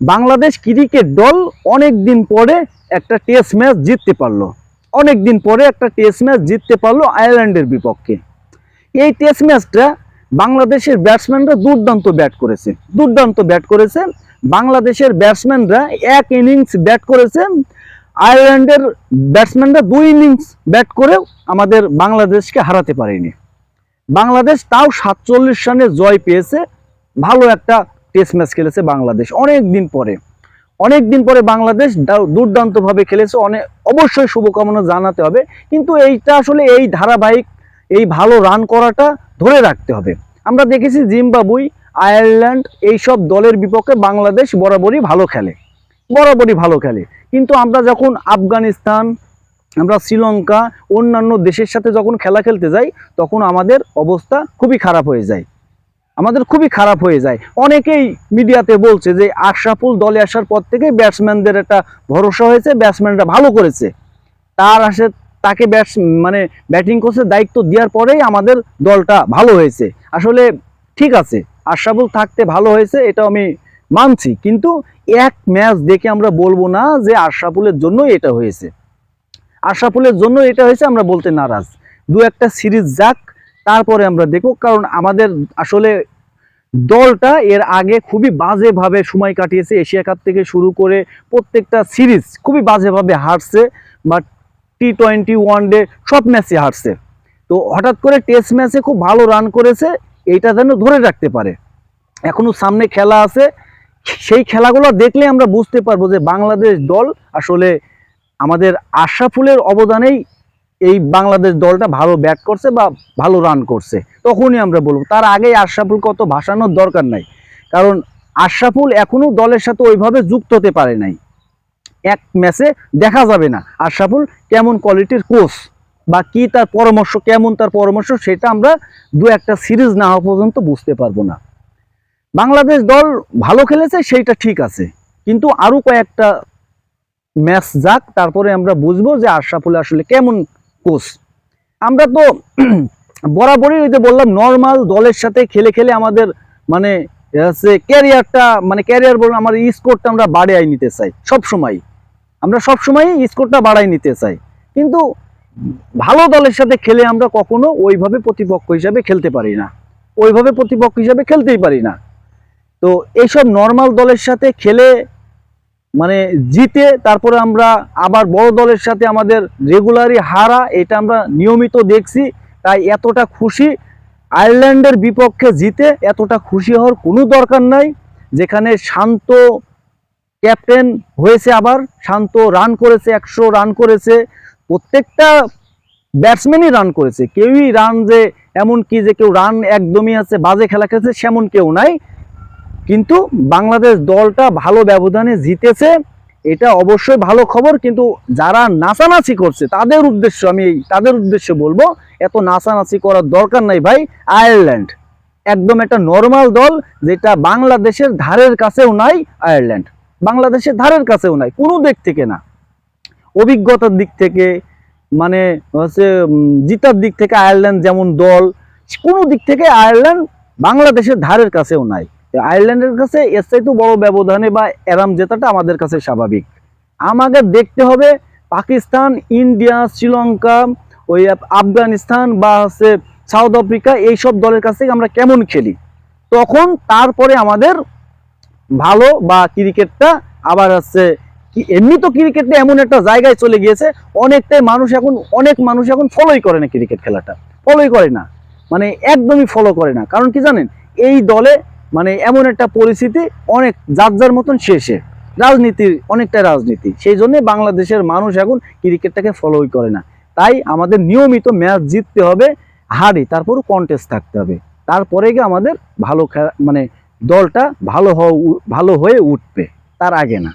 Bangladesh cricket দল অনেক দিন পরে একটা টেস্ট ম্যাচ জিততে পারল। অনেক দিন পরে একটা টেস্ট ম্যাচ জিততে পারল আয়ারল্যান্ডের বিপক্ষে। এই টেস্ট ম্যাচটা বাংলাদেশের ব্যাটসম্যানরা দুর্দান্ত ব্যাট করেছে। দুর্দান্ত ব্যাট করেছে। বাংলাদেশের ব্যাটসম্যানরা এক ইনিংস ব্যাট করেছে। আয়ারল্যান্ডের ব্যাটসম্যানরা দুই ইনিংস ব্যাট করেও আমাদের বাংলাদেশকে হারাতে পারেনি। বাংলাদেশ তাও সাতচল্লিশ রানে জয় পেয়েছে। ভালো একটা টেস্ট ম্যাচ খেলেছে বাংলাদেশ। অনেক দিন পরে অনেক দিন পরে বাংলাদেশ দুর্দান্তভাবে খেলেছে। অনেক অবশ্যই শুভকামনা জানাতে হবে। কিন্তু এইটা আসলে এই ধারাবাহিক, এই ভালো রান করাটা ধরে রাখতে হবে। আমরা দেখেছি জিম্বাবুই, আয়ারল্যান্ড এইসব দলের বিপক্ষে বাংলাদেশ বরাবরই ভালো খেলে। বরাবরই ভালো খেলে। কিন্তু আমরা যখন আফগানিস্তান, আমরা শ্রীলঙ্কা, অন্যান্য দেশের সাথে যখন খেলা খেলতে যাই, তখন আমাদের অবস্থা খুবই খারাপ হয়ে যায়। আমাদের খুবই খারাপ হয়ে যায়। অনেকেই মিডিয়াতে বলছে যে আশরাফুল দলে আসার পর থেকে ব্যাটসম্যানদের একটা ভরসা হয়েছে ব্যাটসম্যানরা ভালো করেছে। তার আসে, তাকে ব্যাটস মানে ব্যাটিং কোচের দায়িত্ব দেওয়ার পরেই আমাদের দলটা ভালো হয়েছে। আসলে ঠিক আছে, আশরাফুল থাকতে ভালো হয়েছে এটা আমি মানছি। কিন্তু এক ম্যাচ দেখে আমরা বলব না যে আশরাফুলের জন্যই এটা হয়েছে। আশরাফুলের জন্য এটা হয়েছে, আমরা বলতে নারাজ। দু একটা সিরিজ যাক তারপরে আমরা দেখব, কারণ আমাদের আসলে দলটা এর আগে খুবই বাজেভাবে সময় কাটিয়েছে। এশিয়া কাপ থেকে শুরু করে প্রত্যেকটা সিরিজ খুবই বাজেভাবে হারছে বা টি টোয়েন্টি ওয়ান ডে সব ম্যাচে হারছে। তো হঠাৎ করে টেস্ট ম্যাচে খুব ভালো রান করেছে, এইটা যেন ধরে রাখতে পারে। এখনও সামনে খেলা আছে, সেই খেলাগুলো দেখলে আমরা বুঝতে পারব যে বাংলাদেশ দল আসলে আমাদের আশরাফুলের অবদানেই এই বাংলাদেশ দলটা ভালো ব্যাট করছে বা ভালো রান করছে, তখনই আমরা বলব। তার আগেই আশরাফুল কত ভাসানোর দরকার নাই। কারণ আশরাফুল এখনও দলের সাথে ওইভাবে যুক্ত হতে পারে নাই। এক ম্যাচে দেখা যাবে না আশরাফুল কেমন কোয়ালিটির কোচ বা কি তার পরামর্শ, কেমন তার পরামর্শ সেটা আমরা দু একটা সিরিজ না হওয়া পর্যন্ত বুঝতে পারব না। বাংলাদেশ দল ভালো খেলেছে, সেইটা ঠিক আছে। কিন্তু আরও কয়েকটা ম্যাচ যাক, তারপরে আমরা বুঝব যে আশরাফুল আসলে কেমন কোচ। আমরা তো বরাবরই ওই যে বললাম নর্মাল দলের সাথে খেলে খেলে আমাদের মানে হচ্ছে ক্যারিয়ারটা মানে ক্যারিয়ার বলুন আমার স্কোরটা আমরা বাড়াই নিতে চাই সব সময় আমরা সব সময় স্কোরটা বাড়াই নিতে চাই। কিন্তু ভালো দলের সাথে খেলে আমরা কখনো ওইভাবে প্রতিপক্ষ হিসাবে খেলতে পারি না। ওইভাবে প্রতিপক্ষ হিসাবে খেলতেই পারি না। তো এইসব নর্মাল দলের সাথে খেলে মানে জিতে তারপরে আমরা আবার বড় দলের সাথে আমাদের রেগুলারই হারা, এটা আমরা নিয়মিত দেখছি। তাই এতটা খুশি, আয়ারল্যান্ডের বিপক্ষে জিতে এতটা খুশি হওয়ার কোনো দরকার নাই। যেখানে শান্ত ক্যাপ্টেন হয়েছে আবার, শান্ত রান করেছে, একশো রান করেছে। প্রত্যেকটা ব্যাটসম্যানই রান করেছে। কেউই রান যে এমন কি যে কেউ রান একদমই আছে, বাজে খেলা খেলছে, সেমন কেউ নাই। কিন্তু বাংলাদেশ দলটা ভালো ব্যবধানে জিতেছে, এটা অবশ্যই ভালো খবর, কিন্তু যারা নাচানাচি করছে, তাদের উদ্দেশ্য আমি তাদের উদ্দেশ্যে বলব, এত নাচানাচি করার দরকার নাই ভাই, আয়ারল্যান্ড। একদম একটা নর্মাল দল, যেটা বাংলাদেশের ধারের কাছেও নাই, আয়ারল্যান্ড। বাংলাদেশের ধারের কাছেও নাই, কোনো দিক থেকে না। অভিজ্ঞতার দিক থেকে মানে হচ্ছে জিতার দিক থেকে আয়ারল্যান্ড যেমন দল, কোনো দিক থেকে আয়ারল্যান্ড বাংলাদেশের ধারের কাছেও নাই। আয়ারল্যান্ডের কাছে এর চাইতে বড় ব্যবধানে বা এরাম জেতাটা আমাদের কাছে স্বাভাবিক। আমাকে দেখতে হবে পাকিস্তান, ইন্ডিয়া, শ্রীলঙ্কা, ওই আফগানিস্তান বা হচ্ছে সাউথ আফ্রিকা এইসব দলের কাছ আমরা কেমন খেলি? তখন তারপরে আমাদের ভালো বা ক্রিকেটটা আবার হচ্ছে কি এমনি তো ক্রিকেটটা এমন একটা জায়গায় চলে গিয়েছে, অনেকটাই মানুষ এখন, অনেক মানুষ এখন ফলোই করে না ক্রিকেট খেলাটা। ফলোই করে না। মানে একদমই ফলো করে না। কারণ কি জানেন? এই দলে মানে এমন একটা পরিস্থিতি অনেক যার যার মতন শেষে। রাজনীতির অনেকটা রাজনীতি। সেই জন্য বাংলাদেশের মানুষ এখন ক্রিকেটটাকে ফলোই করে না। তাই আমাদের নিয়মিত ম্যাচ জিততে হবে, হারি তারপর কন্টেস্ট থাকতে হবে। তারপরে গিয়ে আমাদের ভালো মানে দলটা ভালো হওয়া ভালো হয়ে উঠবে। তার আগে না।